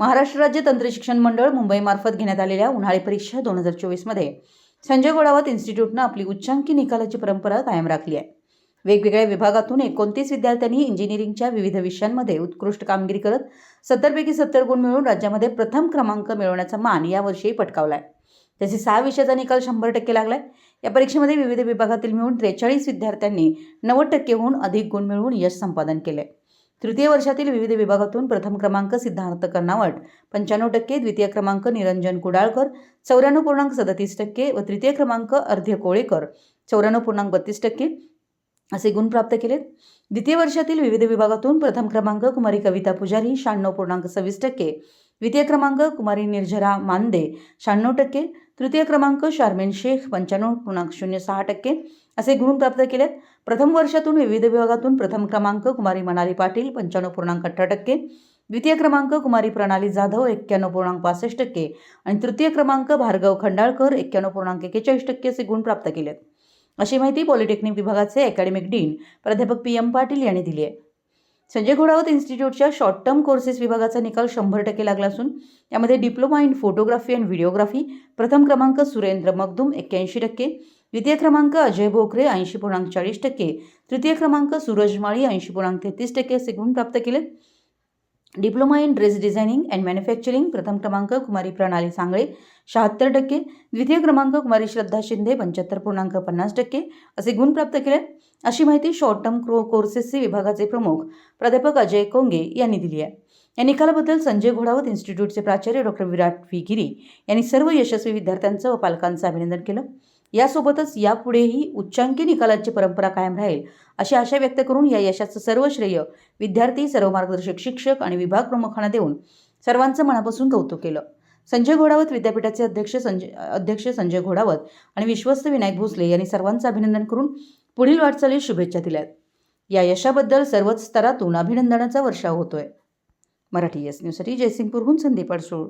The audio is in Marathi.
महाराष्ट्र राज्य तंत्रशिक्षण मंडळ मुंबईमार्फत घेण्यात आलेल्या उन्हाळी परीक्षा दोन हजार चोवीसमध्ये. संजय गोडावत इन्स्टिट्यूटनं आपली उच्चांकी निकालाची परंपरा कायम राखली आहे. वेगवेगळ्या विभागातून एकोणतीस विद्यार्थ्यांनी इंजिनिअरिंगच्या विविध विषयांमध्ये उत्कृष्ट कामगिरी करत सत्तरपैकी सत्तर गुण मिळवून राज्यामध्ये प्रथम क्रमांक मिळवण्याचा मान यावर्षी पटकावला आहे त्याचे सहा विषयाचा निकाल शंभर टक्के लागला आहे या परीक्षेमध्ये विविध विभागातील मिळून त्रेचाळीस विद्यार्थ्यांनी नव्वद टक्केहून अधिक गुण मिळवून यश संपादन केले तृतीय वर्षातील विविध विभागातून प्रथम क्रमांक सिद्धार्थ कर्नावट पंच्याण्णव टक्के द्वितीय क्रमांक निरंजन कुडाळकर चौऱ्याण्णव पूर्णांक सदतीस टक्के व तृतीय क्रमांक अर्ध्य कोळेकर. चौऱ्याण्णव पूर्णांक बत्तीस टक्के असे गुण प्राप्त केलेत. द्वितीय वर्षातील विविध विभागातून प्रथम क्रमांक कुमारी कविता पुजारी शहाण्णव पूर्णांक सव्वीस टक्के. द्वितीय क्रमांक कुमारी निर्झरा मांदे शहाण्णव टक्के. तृतीय क्रमांक शारमेन शेख पंच्याण्णव पूर्णांक शून्य सहा टक्के असे गुण प्राप्त केलेत. प्रथम वर्षातून विविध विभागातून प्रथम क्रमांक कुमारी मनाली पाटील पंच्याण्णव पूर्णांक अठरा टक्के. द्वितीय क्रमांक कुमारी प्रणाली जाधव एक्क्याण्णव पूर्णांक पासष्ट टक्के. आणि तृतीय क्रमांक भार्गव खंडाळकर एक्क्याण्णव पूर्णांक एक्केचाळीस टक्के असे गुण प्राप्त केलेत. अशी माहिती पॉलिटेक्निक विभागाचे अकॅडमिक डीन प्राध्यापक पी एम पाटील यांनी दिली आहे. संजय घोडावत इन्स्टिट्यूटच्या शॉर्ट टर्म कोर्सेस विभागाचा निकाल शंभर टक्के लागला असून यामध्ये diploma in photography and videography प्रथम क्रमांक सुरेंद्र मगदुम एक्क्याऐंशी टक्के द्वितीय क्रमांक अजय भोकरे ऐंशी पूर्णांक चाळीस टक्के तृतीय क्रमांक सूरज माळी ऐंशी पूर्णांक तेहतीस टक्के असे गुण प्राप्त केले diploma in dress designing and manufacturing प्रथम क्रमांक कुमारी प्रणाली सांगळे शहात्तर टक्के. द्वितीय क्रमांक कुमारी श्रद्धा शिंदे पंच्याहत्तर पूर्णांक पन्नास टक्के. असे गुण प्राप्त केले. अशी माहिती शॉर्ट टर्म क्रो कोर्सेसचे विभागाचे प्रमुख प्राध्यापक अजय कोंगे यांनी दिली आहे. या निकालाबद्दल संजय घोडावत इन्स्टिट्यूटचे प्राचार्य डॉक्टर विराट व्ही गिरी यांनी सर्व यशस्वी विद्यार्थ्यांचं व पालकांचं अभिनंदन केलं. यासोबतच यापुढेही उच्चांकी निकालाची परंपरा कायम राहील अशी आशा व्यक्त करून या यशाचं सर्व श्रेय विद्यार्थी सर्व मार्गदर्शक शिक्षक आणि विभाग प्रमुखांना देऊन सर्वांचं मनापासून कौतुक केलं. संजय घोडावत विद्यापीठाचे अध्यक्ष संजय अध्यक्ष संजय घोडावत आणि विश्वस्त विनायक भोसले यांनी सर्वांचं अभिनंदन करून पुढील वाटचालीस शुभेच्छा दिल्यात. या यशाबद्दल सर्वच स्तरातून अभिनंदनाचा वर्षाव होतोय. मराठी एस न्यूजसाठी जयसिंगपूरहून संदीप अडसूळ.